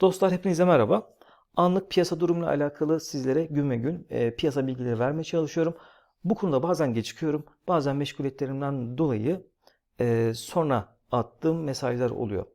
Dostlar hepinize merhaba. Anlık piyasa durumuyla alakalı sizlere gün ve gün e, piyasa bilgileri vermeye çalışıyorum. Bu konuda bazen gecikiyorum, bazen meşguliyetlerimden dolayı e, sonra attığım mesajlar oluyor.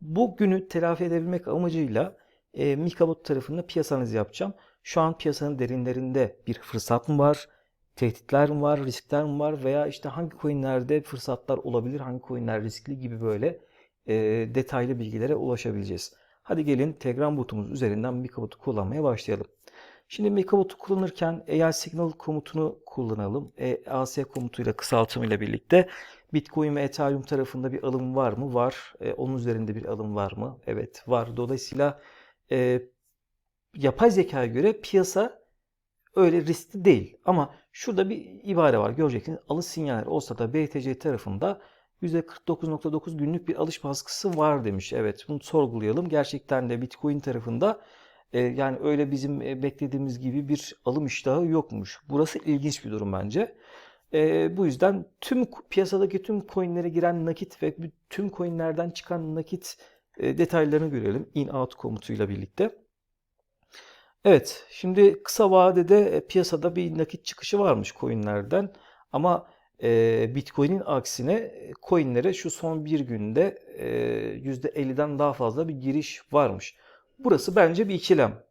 Bu günü telafi edebilmek amacıyla e, Mikabot tarafında piyasa analizi yapacağım. Şu an piyasanın derinlerinde bir fırsat mı var, tehditler mi var, riskler mi var veya işte hangi coinlerde fırsatlar olabilir, hangi coinler riskli gibi böyle e, detaylı bilgilere ulaşabileceğiz. Hadi gelin Telegram botumuz üzerinden Mikabot'u kullanmaya başlayalım. Şimdi Mikabot'u kullanırken AI Signal komutunu kullanalım. EAS komutuyla kısaltımıyla birlikte Bitcoin ve Ethereum tarafında bir alım var mı? Var. E, onun üzerinde bir alım var mı? Evet var. Dolayısıyla e, yapay zekaya göre piyasa öyle riskli değil. Ama şurada bir ibare var. Göreceksiniz. Alış sinyalleri olsa da BTC tarafında %49.9 günlük bir alış baskısı var demiş. Evet bunu sorgulayalım. Gerçekten de Bitcoin tarafında e, yani öyle bizim e, beklediğimiz gibi bir alım iştahı yokmuş. Burası ilginç bir durum bence. E, bu yüzden tüm piyasadaki tüm coinlere giren nakit ve tüm coinlerden çıkan nakit e, detaylarını görelim. In out komutuyla birlikte. Evet, şimdi kısa vadede e, piyasada bir nakit çıkışı varmış coinlerden ama e, Bitcoin'in aksine e, coinlere şu son bir günde e, %50'den daha fazla bir giriş varmış. Burası bence bir ikilem.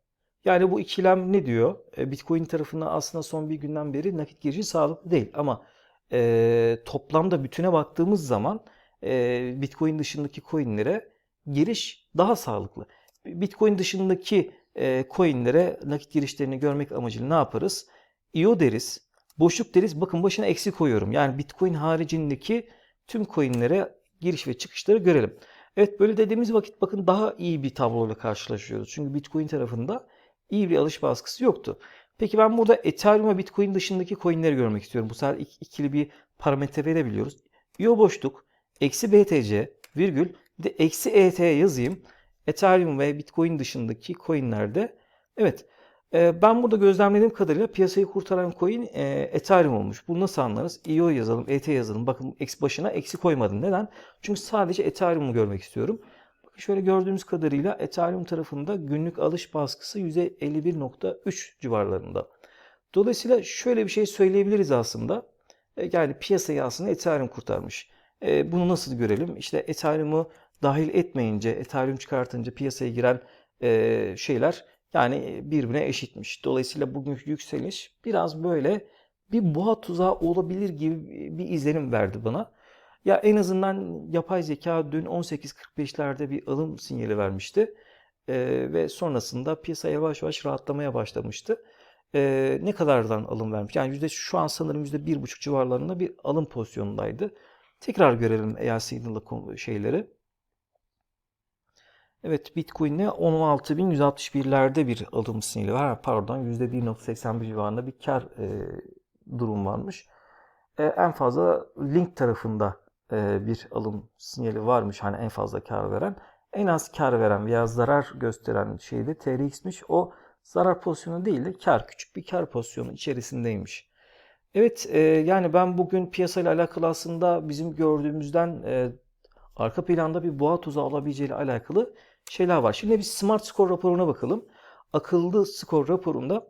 Yani bu ikilem ne diyor? E, Bitcoin tarafına aslında son bir günden beri nakit girişi sağlıklı değil ama e, toplamda bütüne baktığımız zaman e, Bitcoin dışındaki coinlere giriş daha sağlıklı. Bitcoin dışındaki e, coinlere nakit girişlerini görmek amacıyla ne yaparız? IO deriz, boşluk deriz. Bakın başına eksi koyuyorum. Yani Bitcoin haricindeki tüm coinlere giriş ve çıkışları görelim. Evet böyle dediğimiz vakit bakın daha iyi bir tabloyla karşılaşıyoruz. Çünkü Bitcoin tarafında iyi bir alış baskısı yoktu. Peki ben burada Ethereum ve Bitcoin dışındaki coinleri görmek istiyorum. Bu sefer ikili bir parametre verebiliyoruz. IO boşluk, eksi BTC, virgül, bir de eksi ET yazayım. Ethereum ve Bitcoin dışındaki coinlerde evet ben burada gözlemlediğim kadarıyla piyasayı kurtaran coin Ethereum olmuş. Bunu nasıl anlarız? IO yazalım, ET yazalım. Bakın başına eksi koymadım. Neden? Çünkü sadece Ethereum'u görmek istiyorum. Bakın şöyle gördüğümüz kadarıyla Ethereum tarafında günlük alış baskısı %51.3 civarlarında. Dolayısıyla şöyle bir şey söyleyebiliriz aslında. Yani piyasayı aslında Ethereum kurtarmış. Bunu nasıl görelim? İşte Ethereum'u dahil etmeyince, Ethereum çıkartınca piyasaya giren şeyler yani birbirine eşitmiş. Dolayısıyla bugünkü yükseliş biraz böyle bir boğa tuzağı olabilir gibi bir izlenim verdi bana. Ya en azından yapay zeka dün 18.45'lerde bir alım sinyali vermişti. Ee, ve sonrasında piyasa yavaş yavaş rahatlamaya başlamıştı. Ee, ne kadardan alım vermiş? Yani yüzde şu an sanırım yüzde bir buçuk civarlarında bir alım pozisyonundaydı. Tekrar görelim eğer signal'lı şeyleri. Evet Bitcoin'e 16.161'lerde bir alım sinyali var. Pardon %1.81 civarında bir kar e, durum varmış. E, en fazla link tarafında e, bir alım sinyali varmış. Hani en fazla kar veren. En az kar veren veya zarar gösteren şey de TRX'miş. O zarar pozisyonu değil de kar. Küçük bir kar pozisyonu içerisindeymiş. Evet e, yani ben bugün piyasayla alakalı aslında bizim gördüğümüzden e, arka planda bir boğa tuzağı olabileceğiyle alakalı şeyler var. Şimdi bir Smart Score raporuna bakalım. Akıllı skor raporunda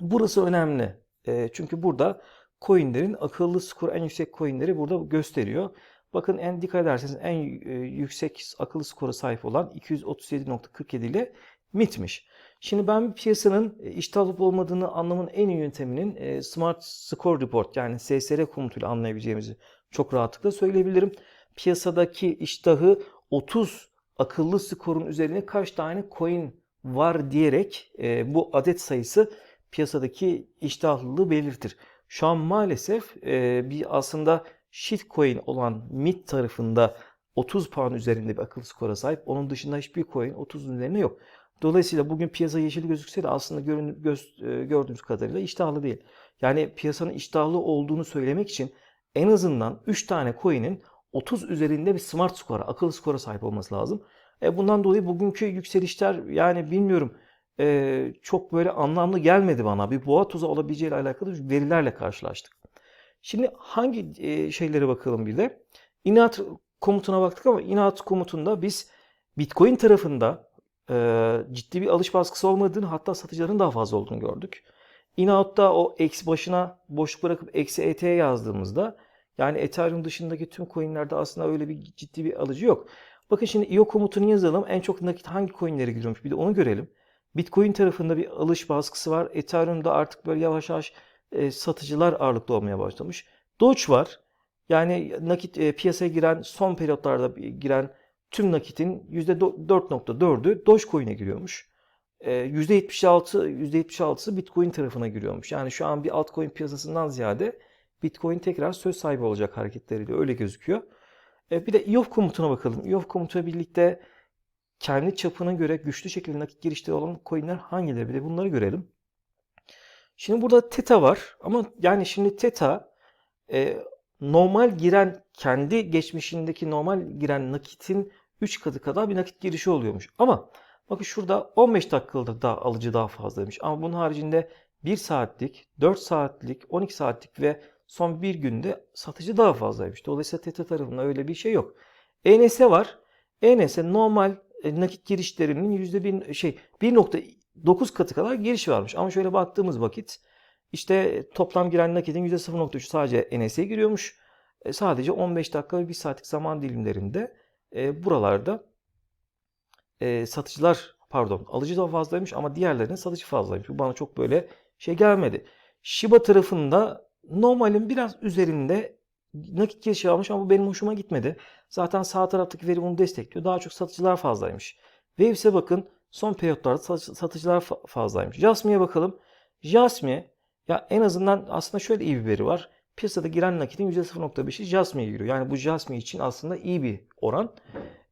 burası önemli. E, çünkü burada coinlerin akıllı skor en yüksek coinleri burada gösteriyor. Bakın en dikkat ederseniz en e, yüksek akıllı skora sahip olan 237.47 ile MIT'miş. Şimdi ben piyasanın e, iştah olup olmadığını anlamın en iyi yönteminin e, Smart Score Report yani SSR komutuyla anlayabileceğimizi çok rahatlıkla söyleyebilirim. Piyasadaki iştahı 30 akıllı skorun üzerine kaç tane coin var diyerek e, bu adet sayısı piyasadaki iştahlılığı belirtir. Şu an maalesef e, bir aslında shitcoin olan MIT tarafında 30 puan üzerinde bir akıllı skora sahip. Onun dışında hiçbir coin 30'un üzerine yok. Dolayısıyla bugün piyasa yeşil gözükse de aslında görün, göz, e, gördüğümüz kadarıyla iştahlı değil. Yani piyasanın iştahlı olduğunu söylemek için en azından 3 tane coin'in 30 üzerinde bir smart skora, akıllı skora sahip olması lazım. E bundan dolayı bugünkü yükselişler yani bilmiyorum e, çok böyle anlamlı gelmedi bana. Bir boğa tuzağı olabileceğiyle alakalı verilerle karşılaştık. Şimdi hangi e, şeylere bakalım bir de. Inat komutuna baktık ama inat komutunda biz Bitcoin tarafında e, ciddi bir alış baskısı olmadığını hatta satıcıların daha fazla olduğunu gördük. In-out'ta o eksi başına boşluk bırakıp eksi ET yazdığımızda yani Ethereum dışındaki tüm coinlerde aslında öyle bir ciddi bir alıcı yok. Bakın şimdi IO komutunu yazalım. En çok nakit hangi coinlere giriyormuş bir de onu görelim. Bitcoin tarafında bir alış baskısı var. Ethereum'da artık böyle yavaş yavaş e, satıcılar ağırlıklı olmaya başlamış. Doge var. Yani nakit e, piyasaya giren son periyotlarda giren tüm nakitin %4.4'ü Dogecoin'e giriyormuş. E, %76 %76'sı Bitcoin tarafına giriyormuş. Yani şu an bir altcoin piyasasından ziyade Bitcoin tekrar söz sahibi olacak hareketleriyle öyle gözüküyor. E, bir de IOF komutuna bakalım. IOF komutuyla birlikte kendi çapına göre güçlü şekilde nakit girişleri olan coinler hangileri? Bir de bunları görelim. Şimdi burada Theta var ama yani şimdi Theta e, normal giren kendi geçmişindeki normal giren nakitin 3 katı kadar bir nakit girişi oluyormuş. Ama bakın şurada 15 dakikalık daha alıcı daha fazlaymış. Ama bunun haricinde 1 saatlik, 4 saatlik, 12 saatlik ve son bir günde satıcı daha fazlaymış. Dolayısıyla Theta tarafında öyle bir şey yok. ENS var. ENS normal e, nakit girişlerinin %1 şey 1.9 katı kadar giriş varmış. Ama şöyle baktığımız vakit işte toplam giren nakitin %0.3 sadece NS'e giriyormuş. E, sadece 15 dakika ve 1 saatlik zaman dilimlerinde e, buralarda e, satıcılar pardon alıcı da fazlaymış ama diğerlerinin satıcı fazlaymış. Bu bana çok böyle şey gelmedi. Shiba tarafında normalin biraz üzerinde nakit girişi almış ama bu benim hoşuma gitmedi. Zaten sağ taraftaki veri bunu destekliyor. Daha çok satıcılar fazlaymış. Waves'e bakın son periyotlarda satıcılar fazlaymış. Jasmine'e bakalım. Jasmine ya en azından aslında şöyle iyi bir veri var. Piyasada giren nakitin %0.5'i Jasmine'e giriyor. Yani bu Jasmine için aslında iyi bir oran.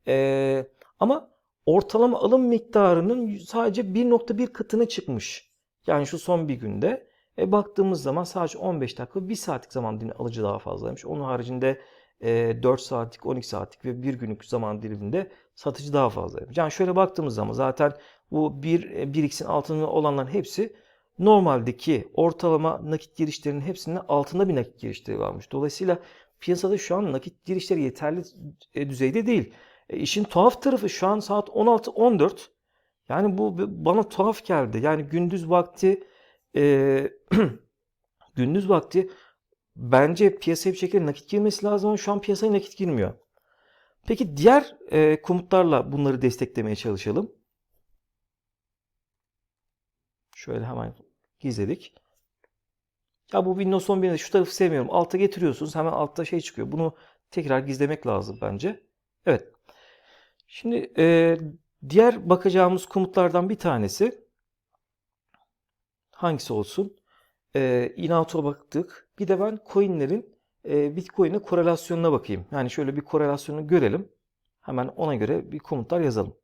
Ee, ama ortalama alım miktarının sadece 1.1 katına çıkmış. Yani şu son bir günde. E, baktığımız zaman sadece 15 dakika 1 saatlik zaman dilimi alıcı daha fazlaymış. Onun haricinde e, 4 saatlik, 12 saatlik ve 1 günlük zaman diliminde satıcı daha fazlaymış. Yani şöyle baktığımız zaman zaten bu 1, 1x'in altında olanların hepsi normaldeki ortalama nakit girişlerinin hepsinin altında bir nakit girişleri varmış. Dolayısıyla piyasada şu an nakit girişleri yeterli e, düzeyde değil. E, işin tuhaf tarafı şu an saat 16-14. Yani bu bana tuhaf geldi. Yani gündüz vakti e, gündüz vakti bence piyasaya bir şekilde nakit girmesi lazım ama şu an piyasaya nakit girmiyor. Peki diğer e, komutlarla bunları desteklemeye çalışalım. Şöyle hemen gizledik. Ya bu Windows 11'de şu tarafı sevmiyorum. Alta getiriyorsunuz hemen altta şey çıkıyor. Bunu tekrar gizlemek lazım bence. Evet. Şimdi e, diğer bakacağımız komutlardan bir tanesi hangisi olsun? E, Inauto'a baktık. Bir de ben coinlerin e, Bitcoin'e korelasyonuna bakayım. Yani şöyle bir korelasyonu görelim. Hemen ona göre bir komutlar yazalım.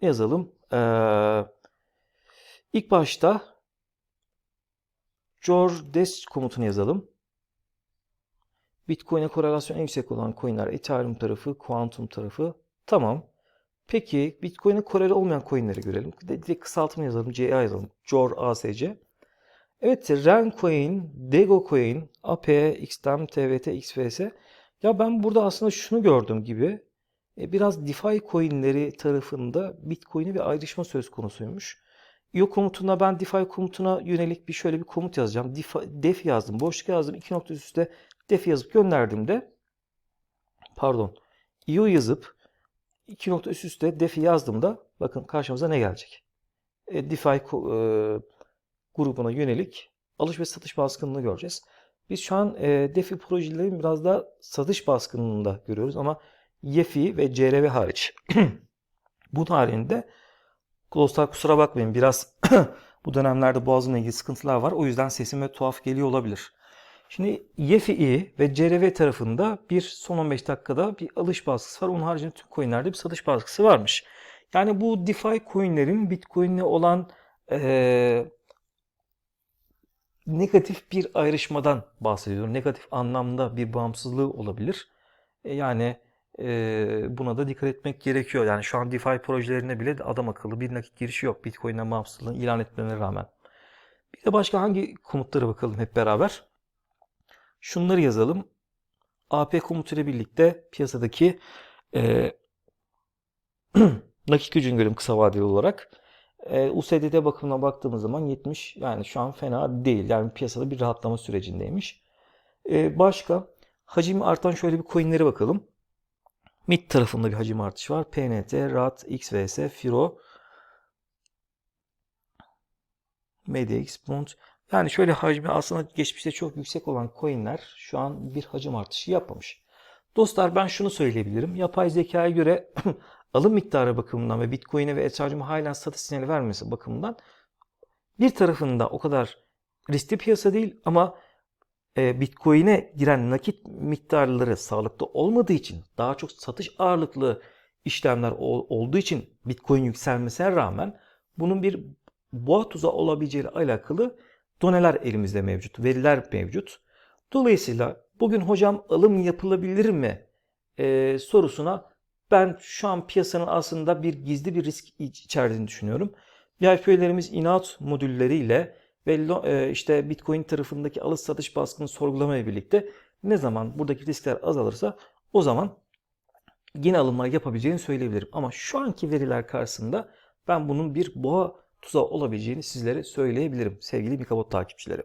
Yazalım. Ee, ilk başta Jordes komutunu yazalım. Bitcoin'e korelasyon en yüksek olan coinler Ethereum tarafı, Quantum tarafı. Tamam. Peki Bitcoin'e koreli olmayan coinleri görelim. Direkt kısaltma yazalım. CA yazalım. Jor ASC. Evet Rencoin, Degocoin, AP, XTM, TVT, XVS. Ya ben burada aslında şunu gördüm gibi e, biraz DeFi coinleri tarafında Bitcoin'e bir ayrışma söz konusuymuş. IO komutuna ben DeFi komutuna yönelik bir şöyle bir komut yazacağım. DeFi, def yazdım, boşluk yazdım. iki nokta üstte def yazıp gönderdiğimde pardon IO yazıp iki nokta üst üste defi yazdığımda bakın karşımıza ne gelecek? E, DeFi e, grubuna yönelik alış ve satış baskınını göreceğiz. Biz şu an e, DeFi projelerin biraz daha satış baskınında görüyoruz ama YEFI ve CRV hariç. Bunun haricinde dostlar kusura bakmayın biraz bu dönemlerde boğazımla ilgili sıkıntılar var. O yüzden sesime tuhaf geliyor olabilir. Şimdi YFI ve CRV tarafında bir son 15 dakikada bir alış baskısı var. Onun haricinde tüm coinlerde bir satış baskısı varmış. Yani bu DeFi coinlerin Bitcoin'le olan ee, negatif bir ayrışmadan bahsediyorum. Negatif anlamda bir bağımsızlığı olabilir. E, yani e, buna da dikkat etmek gerekiyor. Yani şu an DeFi projelerine bile adam akıllı bir nakit girişi yok. Bitcoin'den bağımsızlığını ilan etmelerine rağmen. Bir de başka hangi komutlara bakalım hep beraber. Şunları yazalım. AP komutuyla birlikte piyasadaki e, nakit gücünü görelim kısa vadeli olarak. E, USDT bakımına baktığımız zaman 70 yani şu an fena değil. Yani piyasada bir rahatlama sürecindeymiş. E, başka hacim artan şöyle bir coinlere bakalım. MIT tarafında bir hacim artışı var. PNT, RAT, XVS, FIRO, MediaX, Bond. Yani şöyle hacmi aslında geçmişte çok yüksek olan coinler şu an bir hacim artışı yapmamış. Dostlar ben şunu söyleyebilirim. Yapay zekaya göre alım miktarı bakımından ve Bitcoin'e ve Ethereum'a halen satış sinyali vermesi bakımından bir tarafında o kadar riskli piyasa değil ama e, Bitcoin'e giren nakit miktarları sağlıklı olmadığı için daha çok satış ağırlıklı işlemler ol- olduğu için Bitcoin yükselmesine rağmen bunun bir boğa tuzağı olabileceğiyle alakalı doneler elimizde mevcut, veriler mevcut. Dolayısıyla bugün hocam alım yapılabilir mi e, sorusuna ben şu an piyasanın aslında bir gizli bir risk iç- içerdiğini düşünüyorum. VIP'lerimiz inat modülleriyle ve e, işte Bitcoin tarafındaki alış satış baskını sorgulamaya birlikte ne zaman buradaki riskler azalırsa o zaman yine alımlar yapabileceğini söyleyebilirim. Ama şu anki veriler karşısında ben bunun bir boğa tuzağı olabileceğini sizlere söyleyebilirim sevgili Mikabot takipçileri.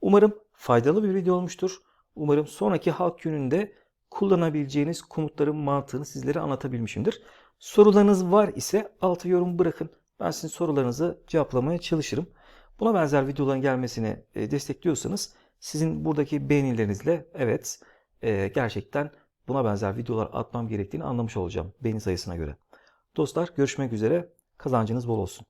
Umarım faydalı bir video olmuştur. Umarım sonraki halk gününde kullanabileceğiniz komutların mantığını sizlere anlatabilmişimdir. Sorularınız var ise altı yorum bırakın. Ben sizin sorularınızı cevaplamaya çalışırım. Buna benzer videoların gelmesini e, destekliyorsanız sizin buradaki beğenilerinizle evet e, gerçekten buna benzer videolar atmam gerektiğini anlamış olacağım beğeni sayısına göre. Dostlar görüşmek üzere. Kazancınız bol olsun.